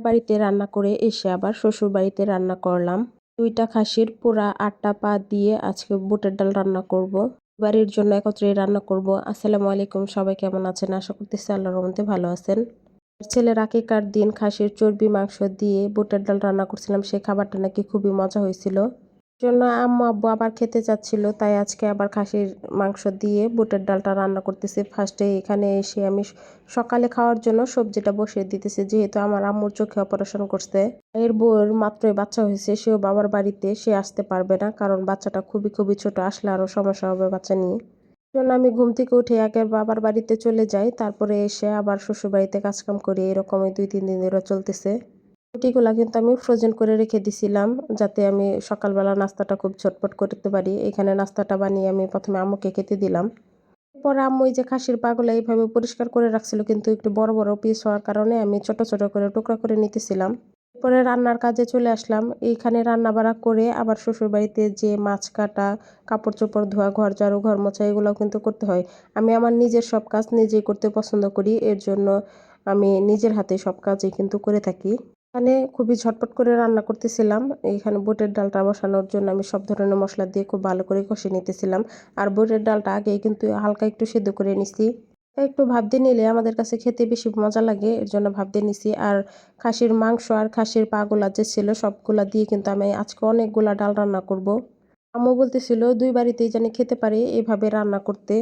বাড়িতে রান্না করে এসে আবার শ্বশুর বাড়িতে রান্না করলাম। দুইটা খাসির পোড়া, আটটা পা দিয়ে আজকে বুটের ডাল রান্না করব। বাড়ির জন্য একত্রে রান্না করব। আসসালামু আলাইকুম, সবাই কেমন আছেন? আশা করতেছি আল্লাহর রহমতে ভালো আছেন। ছেলের আগেকার দিন খাসির চর্বি, মাংস দিয়ে বুটের ডাল রান্না করছিলাম। সেই খাবারটা নাকি খুবই মজা হয়েছিল। জন্য আম্মু আব্বু আবার খেতে চাচ্ছিল, তাই আজকে আবার খাসির মাংস দিয়ে বুটের ডালটা রান্না করতেছি। ফার্স্টে এখানে এসে আমি সকালে খাওয়ার জন্য সবজিটা বসিয়ে দিতেছি, যেহেতু আমার আম্মুর চোখে অপারেশন করছে। এর বউয়ের মাত্রই বাচ্চা হয়েছে, সেও বাবার বাড়িতে, সে আসতে পারবে না, কারণ বাচ্চাটা খুবই খুবই ছোট, আসলে আরও সমস্যা হবে বাচ্চা নিয়ে। জন্য আমি ঘুম থেকে উঠে আগের বাবার বাড়িতে চলে যাই, তারপরে এসে আবার শ্বশুর বাড়িতে কাজকাম করি, এরকমই দুই তিন দিন ধরে চলতেছে। রুটিগুলা কিন্তু আমি ফ্রোজেন করে রেখে দিছিলাম, যাতে আমি সকালবেলা নাস্তাটা খুব ঝটপট করতে পারি। এখানে নাস্তাটা বানিয়ে আমি প্রথমে আম্মুকে খেতে দিলাম। পরে আম্মু এই যে খাসির পাগুলা এইভাবে পরিষ্কার করে রাখছিল, কিন্তু একটু বড় বড় পিস হওয়ার কারণে আমি ছোট ছোট করে টুকরা করে নিতেছিলাম। পরে রান্নার কাজে চলে আসলাম। এইখানে রান্না বাড়া করে আবার শ্বশুরবাড়িতে যে মাছ কাটা কাপড় চোপড় ধোয়া, ঘর ঝাড়ু, ঘর মোছা এগুলো কিন্তু করতে হয়। আমি আমার নিজের সব কাজ নিজেই করতে পছন্দ করি, এর জন্য আমি নিজের হাতে সব কাজই কিন্তু করে থাকি। এখানে খুবই ঝটপট করে রান্না করতেছিলাম। এখানে বুটের ডালটা বসানোর জন্য আমি সব ধরনের মশলা দিয়ে খুব ভালো করে কষে নিতেছিলাম। আর বুটের ডালটা আগে কিন্তু হালকা একটু সেদ্ধ করে নিছি। একটু ভাব দিয়ে নিলে আমাদের কাছে খেতে বেশি মজা লাগে, এর জন্য ভাব দিয়ে নিছি। আর খাসির মাংস আর খাসির পাগুলা যে ছিল, সবগুলা দিয়ে কিন্তু আমি আজকে অনেকগুলা ডাল রান্না করব। আম্মু বলতেছিল, দুই বাড়িতেই জানি খেতে পারি এভাবে রান্না করতে।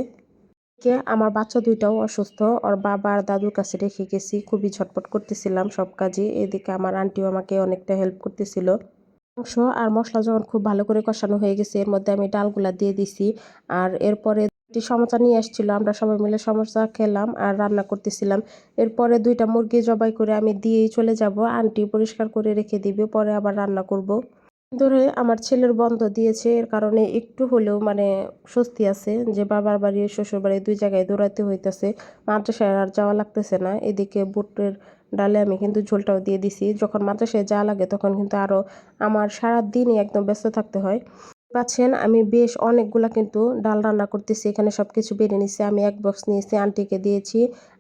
কে আমার বাচ্চা দুইটাও অসুস্থ। ওর বাবা আর দাদুর কাছে রেখে গেছি, খুবই ঝটপট করতেছিলাম সব কাজে এদিকে আমার আন্টিও আমাকে অনেকটা হেল্প করতেছিল। মাংস আর মশলা যখন খুব ভালো করে কষানো হয়ে গেছে, এর মধ্যে আমি ডালগুলা দিয়ে দিছি। আর এরপরে একটি সমোসা নিয়ে আসছিল, আমরা সবাই মিলে সমোসা খেলাম আর রান্না করতেছিলাম। এরপরে দুইটা মুরগি জবাই করে আমি দিয়েই চলে যাব। আন্টি পরিষ্কার করে রেখে দিবে, পরে আবার রান্না করব। ধরে আমার ছেলের বন্ধ দিয়েছে, এর কারণে একটু হলেও মানে স্বস্তি আছে যে বাবার বাড়ি, শ্বশুর বাড়ি দুই জায়গায় দৌড়াতে হইতেছে। মাদ্রাসায় আর যাওয়া লাগতেছে না। এদিকে বুটের ডালে আমি কিন্তু ঝোলটাও দিয়ে দিছি। যখন মাদ্রাসায় যাওয়া লাগে তখন কিন্তু আরও আমার সারা দিনই একদম ব্যস্ত থাকতে হয়। পাচ্ছেন, আমি বেশ অনেকগুলা কিন্তু ডাল রান্না করতেছি। এখানে সব কিছু বেড়ে নিছি, আমি এক বক্স নিয়েছি, আন্টিকে দিয়েছি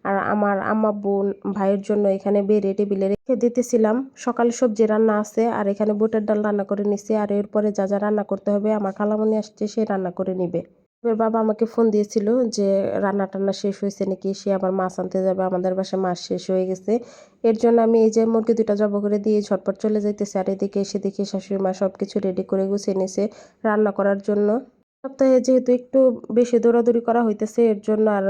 আর আমার আম্মা বোন ভাইয়ের জন্য এখানে বেড়ে টেবিলে রেখে দিতেছিলাম। সকালে সবজি রান্না আছে আর এখানে বুটের ডাল রান্না করে নিছি আর এরপরে যা যা রান্না করতে হবে, আমার খালামনি আসছে, সে রান্না করে নিবে। এবার বাবা আমাকে ফোন দিয়েছিল যে রান্না টান্না শেষ হয়েছে নাকি? সে আবার মাছ আনতে যাবে, আমাদের বাসায় মাছ শেষ হয়ে গেছে। এর জন্য আমি এই যে মুরগি দুটা জব করে দিয়ে ঝটপট চলে যাইতেছে আর এদিকে এসে দেখি শাশুড়ি মা সব কিছু রেডি করে গুছিয়ে নিছে রান্না করার জন্য। সপ্তাহে যেহেতু একটু বেশি দৌড়াদৌড়ি করা হইতেছে, এর জন্য আর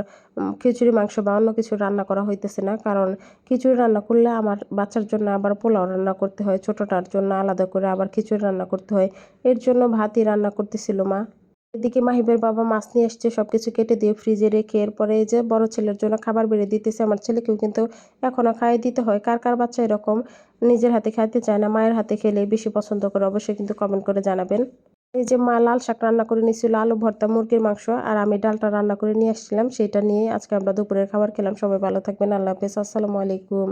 খিচুড়ি, মাংস বা অন্য কিছু রান্না করা হইতেছে না। কারণ খিচুড়ি রান্না করলে আমার বাচ্চার জন্য আবার পোলাও রান্না করতে হয়, ছোটোটার জন্য আলাদা করে আবার খিচুড়ি রান্না করতে হয়। এর জন্য ভাতই রান্না করতেছিল মা। এদিকে মাহিবের বাবা মাছ নিয়ে এসছে, সবকিছু কেটে দিয়ে ফ্রিজে রেখে এরপরে এই যে বড় ছেলের জন্য খাবার বেড়ে দিতেছে। আমার ছেলেকেও কিন্তু এখনও খাইয়ে দিতে হয়। কার কার বাচ্চা এরকম নিজের হাতে খাইতে চায় না, মায়ের হাতে খেলে বেশি পছন্দ করে অবশ্যই কিন্তু কমেন্ট করে জানাবেন। এই যে মা লাল শাক রান্না করে নিয়েছিল, আলু ভর্তা, মুরগির মাংস আর আমি ডালটা রান্না করে নিয়ে আসছিলাম। সেটা নিয়ে আজকে আমরা দুপুরের খাবার খেলাম। সবাই ভালো থাকবেন। আল্লাহ হাফেজ। আসসালামু আলাইকুম।